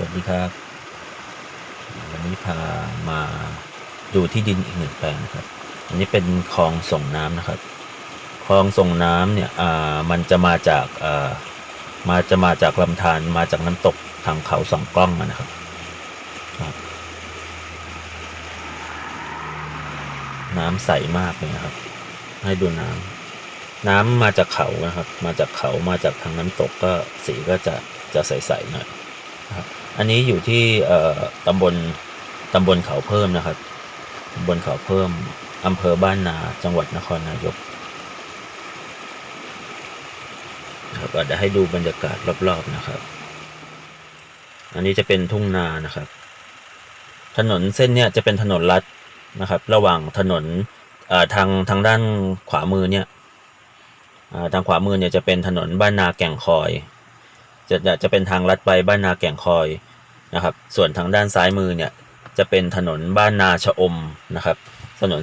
วัสดีครับ วันนี้พามาดูที่ดินอีกหนึ่งแปลงนะครับ อันนี้เป็นคลองส่งน้ำนะครับ คลองส่งน้ำเนี่ยอ่ามันจะมาจากอ่ามาจะมาจากลำธารมาจากน้ำตกทางเขาสองกล้องนะครับ น้ำใสมากเลยนะครับ ให้ดูน้ำน้ำมาจากเขานะครับ มาจากเขามาจากทางน้ำตกก็สีก็จะจะใสๆหน่อย ครับอันนี้อยู่ที่เอ่อตำบลตำบลเขาเพิ่มนะครับตำบลเขาเพิ่มอำเภอบ้านนาจังหวัดนครนายกครับเดี๋ยวให้ดูบรรยากาศรอบๆนะครับ อันนี้จะเป็นทุ่งนานะครับ ถนนเส้นเนี้ยจะเป็นถนนลัดนะครับ ระหว่างถนนทางทางด้านขวามือเนี่ยทางขวามือเนี่ยจะเป็นถนนบ้านนาแก่งคอย จะจะจะเป็นทางลัดไปบ้านนาแก่งคอยนะครับ ส่วนทางด้านซ้ายมือเนี่ยจะเป็นถนนบ้านนาชะอมนะครับ ถนน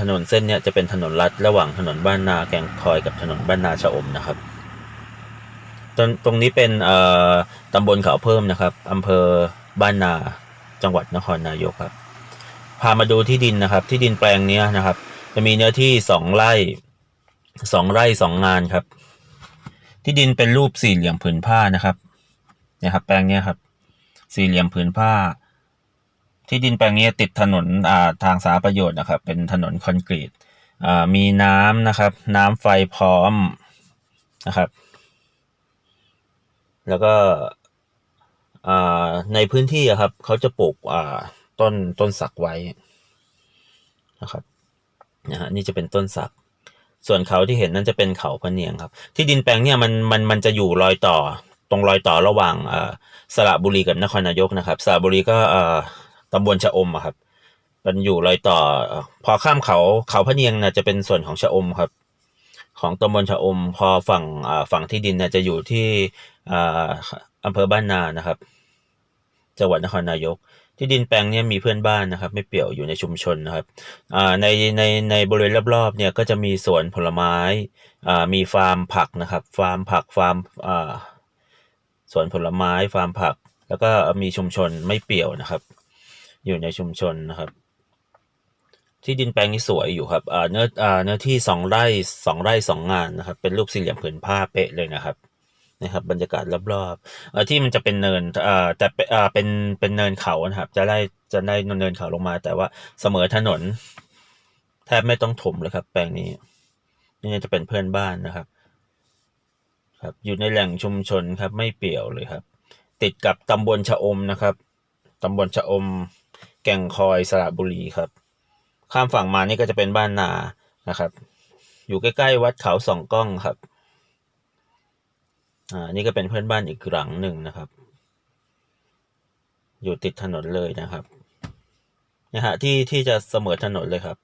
ถนนเส้นเนี่ยจะเป็นถนนลัดระหว่างถนนบ้านนาแก่งคอยกับถนนบ้านนาชะอมนะครับตรงตรงนี้เป็นเอ่อตำบลเขาเพิ่มนะครับอำเภอบ้านนาจังหวัดนครนายกครับ พามาดูที่ดินนะครับ ที่ดินแปลงนี้นะครับ จะมีเนื้อที่สองไร่สองไร่สองงานครับ ที่ดินเป็นรูปสี่เหลี่ยมผืนผ้านะครับเนี่ยครับ แปลงนี้ครับ สี่เหลี่ยมผืนผ้า ที่ดินแปลงนี้ติดถนนอ่าทางสาธารประโยชน์นะครับ เป็นถนนคอนกรีตอ่ามีน้ำนะครับ น้ำไฟพร้อมนะครับ แล้วก็อ่าในพื้นที่ครับเขาจะปลูกอ่าต้นต้นสักไว้นะครับนะฮะนี่จะเป็นต้นสัก ส่วนเขาที่เห็นนั่นจะเป็นเขาพะเนียงครับ ที่ดินแปลงเนี่ยมันมันมันจะอยู่รอยต่อตรงรอยต่อระหว่างอ่าสระบุรีกับนครนายกนะครับสระบุรีก็อ่าตำบลชะอมครับมันอยู่รอยต่อ พอข้ามเขาเขาพะเนียงนะจะเป็นส่วนของชะอมครับ ของตำบลชะอม พอฝั่งอ่าฝั่งที่ดินนี่ยจะอยู่ที่อ่าอำเภอบ้านนานะครับ จังหวัดนครนายก ที่ดินแปลงเนี้มีเพื่อนบ้านนะครับ ไม่เปี่ยวอยู่ในชุมชนนะครับในในในบริเวณรอบๆเนี่ยก็จะมีสวนผลไม้อ่ามีฟาร์มผักนะครับ ฟาร์มผักฟาร์มอ่าสวนผลไม้ฟาร์มผัก แล้วก็มีชุมชนไม่เปี่ยวนะครับ อยู่ในชุมชนนะครับที่ดินแปลงนี้สวยอยู่ครับเนื้อเนื้อที่สองไร่สองไร่สองงานนะครับ เป็นรูปสี่เหลี่ยมผืนผ้าเป๊ะเลยนะครับ นะครับ บรรยากาศรอบๆเอ่อที่มันจะเป็นเนินอ่าแต่เป็นอ่าเป็นเป็นเนินเขานะครับ จะได้จะได้เนินเขาลงมา แต่ว่าเสมอถนน แทบไม่ต้องถมเลยครับ แปลงนี้นี่จะเป็นเพื่อนบ้านนะครับ ครับ อยู่ในแหล่งชุมชนครับ ไม่เปี่ยวเลยครับ ติดกับตำบลชะอมนะครับตำบลชะอม แก่งคอยสระบุรีครับ ข้ามฝั่งมานี่ก็จะเป็นบ้านนานะครับ อยู่ใกล้ๆวัดเขาสองกล้องครับ อ่านี่ก็เป็นเพื่อนบ้านอีกหลังหนึ่งนะครับ อยู่ติดถนนเลยนะครับนะฮะที่ที่จะเสมอถนนเลยครับ